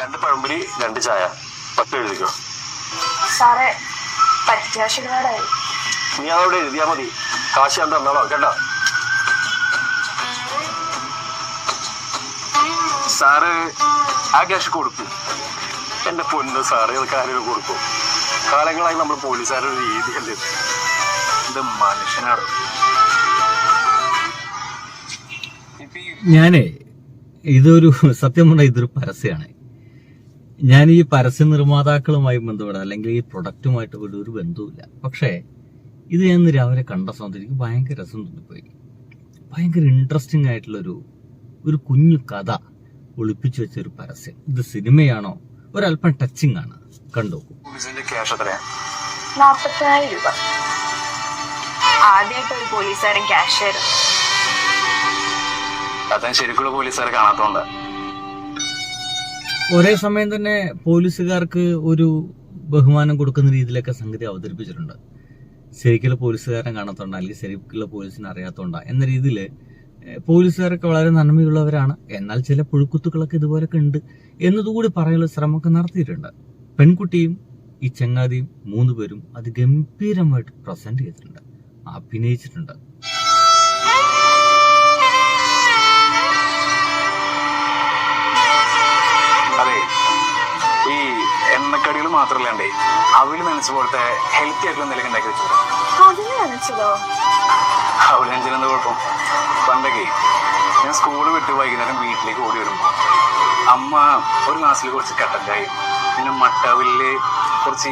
രണ്ട് പഴംപൊരി രണ്ട് ചായ. പത്ത് എഴുതിക്കോ? സാറേ പറ്റാശിടാടായി നീ അതവിടെ എഴുതിയാ മതി. കാശ് ഞാൻ തന്നോളോ കേട്ടോ? സാറ് ആ ക്യാഷ് കൊടുക്കും. എന്റെ പൊന്ന് സാറ് അത് കാര്യം കൊടുക്കും. കാലങ്ങളായി നമ്മൾ പോലീസുകാരുടെ ഒരു രീതിയല്ലേ? ഇത് മനുഷ്യനാണ്. ഞാനേ ഇതൊരു സത്യം പറഞ്ഞാൽ ഇതൊരു പരസ്യമാണ് ഞാൻ ഈ പരസ്യ നിർമ്മാതാക്കളുമായി ബന്ധപ്പെടാം അല്ലെങ്കിൽ ഈ പ്രൊഡക്റ്റുമായിട്ട് വലിയ ഒരു ബന്ധവുമില്ല. പക്ഷേ ഇത് ഞാൻ ഇന്ന് രാവിലെ കണ്ട സമയത്ത് എനിക്ക് ഭയങ്കര രസം തോന്നിപ്പോയി. ഭയങ്കര ഇൻട്രസ്റ്റിംഗ് ആയിട്ടുള്ളൊരു ഒരു കുഞ്ഞു കഥ ഒളിപ്പിച്ചു വെച്ച ഒരു പരസ്യം. ഇത് സിനിമയാണോ? ഒരല്പം ടച്ചിങ് ആണ്. കണ്ടു നാപ്പത്തിനായിരം രൂപ. ആദ്യമായിട്ട് ഒരു പോലീസുകാരൻ ക്യാഷ് ആയിരുന്നു അതാ ശരിക്കുള്ള പോലീസുകാരെ കാണാത്തോണ്ട്. ഒരേ സമയം തന്നെ പോലീസുകാർക്ക് ഒരു ബഹുമാനം കൊടുക്കുന്ന രീതിയിലൊക്കെ സംഗതി അവതരിപ്പിച്ചിട്ടുണ്ട്. ശരിക്കുള്ള പോലീസുകാരൻ കാണാത്തോണ്ട അല്ലെങ്കിൽ ശരിക്കുള്ള പോലീസിനെ അറിയാത്തോണ്ട എന്ന രീതിയിൽ പോലീസുകാരൊക്കെ വളരെ നന്മയുള്ളവരാണ്. എന്നാൽ ചില പുഴുക്കുത്തുകളൊക്കെ ഇതുപോലൊക്കെ ഉണ്ട് എന്നതുകൂടി പറയാനുള്ള ശ്രമമൊക്കെ നടത്തിയിട്ടുണ്ട്. പെൺകുട്ടിയും ഈ ചങ്ങാതിയും മൂന്ന് പേരും അത് ഗംഭീരമായിട്ട് പ്രസന്റ് ചെയ്തിട്ടുണ്ട് അഭിനയിച്ചിട്ടുണ്ട്. മാത്രമല്ലാണ്ടേ അവൾ നനച്ച പോലത്തെ ഹെൽത്തി ആയിട്ടുള്ള എന്തെങ്കിലും ഉണ്ടാക്കി വെച്ചു. അതിന് നനച്ചതോ? കുഴപ്പം? പണ്ടൊക്കെ ഞാൻ സ്കൂൾ വിട്ട് വൈകുന്നേരം വീട്ടിലേക്ക് ഓടി വരുമ്പോൾ അമ്മ ഒരു ഗ്ലാസ്സിൽ കുറച്ച് കട്ടൻ ചായയും പിന്നെ മട്ടവിൽ കുറച്ച്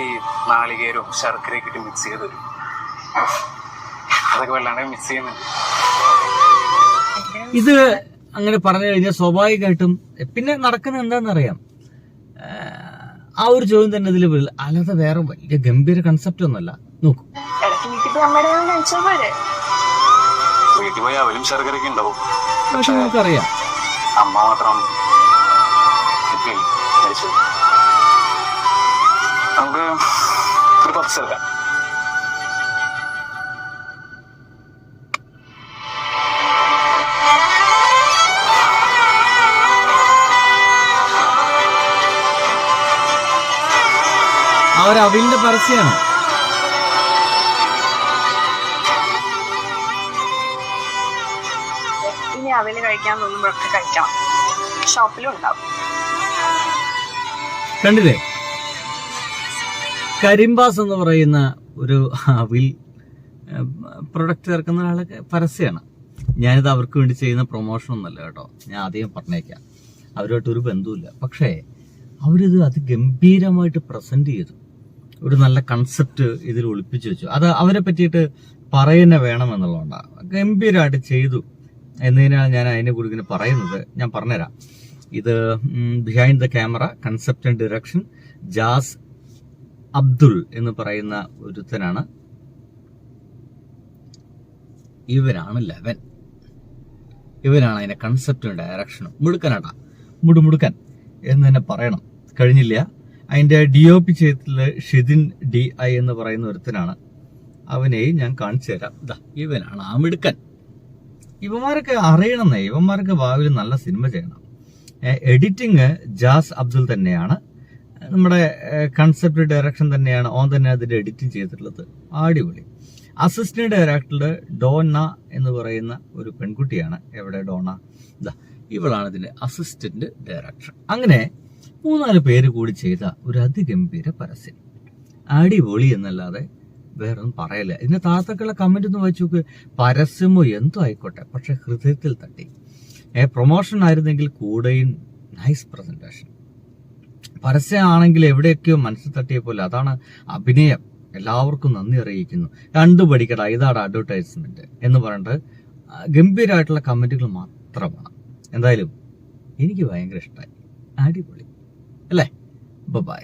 നാളികേരും നാളികേരവും ശർക്കരയൊക്കെ ഇട്ട് മിക്സ് ചെയ്ത് തരും. അതൊക്കെ വല്ലാണ്ട് മിക്സ് ചെയ്യുന്നുണ്ട്. ഇത് അങ്ങനെ പറഞ്ഞു കഴിഞ്ഞാൽ സ്വാഭാവികമായിട്ടും പിന്നെ നടക്കുന്നത് എന്താണെന്നറിയാം. ആ ഒരു ചോദ്യം തന്നെ ഇതിൽ വരില്ല. അല്ലാതെ വേറെ വലിയ ഗംഭീര കൺസെപ്റ്റ് ഒന്നല്ല നോക്കൂ. അറിയാം വീട്ടിൽ പോയി ശർക്കരയൊക്കെ ഉണ്ടാവും. പക്ഷെ നമുക്കറിയാം. അമ്മ മാത്രം. നമുക്ക് ഒരു പത്ത് എടുക്കാം ഒരു അവിലിന്റെ പരസ്യമാണ് ഇനി അവന് കഴിക്കാൻ തോന്നുമ്പോഴൊക്കെ കഴിക്കണം. ഷോപ്പിലും ഉണ്ടാവും. കണ്ടില്ലേ? കരിമ്പാസ് എന്ന് പറയുന്ന ഒരു അവിൽ പ്രൊഡക്റ്റ് ഇറക്കുന്ന ഒരാളൊക്കെ പരസ്യമാണ് ഞാനിത് അവർക്ക് വേണ്ടി ചെയ്യുന്ന പ്രൊമോഷൻ ഒന്നല്ല കേട്ടോ. ഞാൻ ആദ്യം പറഞ്ഞേക്കാം. അവരുമായിട്ട് ഒരു ബന്ധവുമില്ല. പക്ഷേ അവരിത് അതിഗംഭീരമായിട്ട് പ്രസന്റ് ചെയ്തു. ഒരു നല്ല കൺസെപ്റ്റ് ഇതിൽ ഒളിപ്പിച്ചു വെച്ചു. അത് അവരെ പറ്റിയിട്ട് പറയുന്ന വേണമെന്നുള്ളതുകൊണ്ടാണ് ഗംഭീരമായിട്ട് ചെയ്തു എന്നതിനാണ് ഞാൻ അതിനെ കുറിച്ച് പറയുന്നത്. ഞാൻ പറഞ്ഞുതരാം. ഇത് behind the camera concept and direction Jas Abdul എന്ന് പറയുന്ന ഒരുത്തനാണ്. ഇവനാണ് ലെവൻ. ഇവനാണ് അതിന്റെ കൺസെപ്റ്റും ഡയറക്ഷനും മുടുക്കനാട്ടാ. മുടുമുടുക്കൻ എന്ന് തന്നെ പറയണം. കഴിഞ്ഞില്ല. അതിന്റെ ഡി ഒ പി ചെയ്തിട്ടുള്ള ഷിദിൻ ഡി ഐ എന്ന് പറയുന്ന ഒരുത്തനാണ്. അവനെയും ഞാൻ കാണിച്ചു തരാം. ഇവനാണ് ആ മിടുക്കൻ ഇവന്മാരൊക്കെ അറിയണമെന്നേ. ഇവന്മാർക്ക് ഭാവിയിൽ നല്ല സിനിമ ചെയ്യണം. എഡിറ്റിംഗ് ജാസ് അബ്ദുൽ തന്നെയാണ്. നമ്മുടെ കൺസെപ്റ്റ് ഡയറക്ഷൻ തന്നെയാണ് ഓൻ തന്നെ അതിന്റെ എഡിറ്റിംഗ് ചെയ്തിട്ടുള്ളത്. അടിപൊളി. അസിസ്റ്റന്റ് ഡയറക്ടറുടെ ഡോണ എന്ന് പറയുന്ന ഒരു പെൺകുട്ടിയാണ്. എവിടെ ഡോണ? ഇതാ ഇവളാണ് ഇതിന്റെ അസിസ്റ്റന്റ് ഡയറക്ടർ അങ്ങനെ മൂന്നാൽ പേര് കൂടി ചെയ്ത ഒരു അതിഗംഭീര പരസ്യം. അടിപൊളി എന്നല്ലാതെ വേറൊന്നും പറയല്ല. ഇതിന്റെ താത്തക്കുള്ള കമന്റ് ഒന്ന് വായിച്ചു നോക്ക്. പരസ്യമോ എന്തോ ആയിക്കോട്ടെ. പക്ഷെ ഹൃദയത്തിൽ തട്ടി. ഏ പ്രൊമോഷൻ ആയിരുന്നെങ്കിൽ കൂടെയും നൈസ് പ്രസന്റേഷൻ പരസ്യമാണെങ്കിൽ എവിടെയൊക്കെയോ മനസ്സിൽ തട്ടിയ പോലെ അതാണ് അഭിനയം. എല്ലാവർക്കും നന്ദി അറിയിക്കുന്നു. കണ്ടു പഠിക്കട ഇതാണ് അഡ്വർടൈസ്മെന്റ് എന്ന് പറഞ്ഞിട്ട് ഗംഭീരമായിട്ടുള്ള കമന്റുകൾ മാത്രമാണ്. എന്തായാലും എനിക്ക് ഭയങ്കര ഇഷ്ടമായി അടിപൊളി. അല്ലേ? ബൈ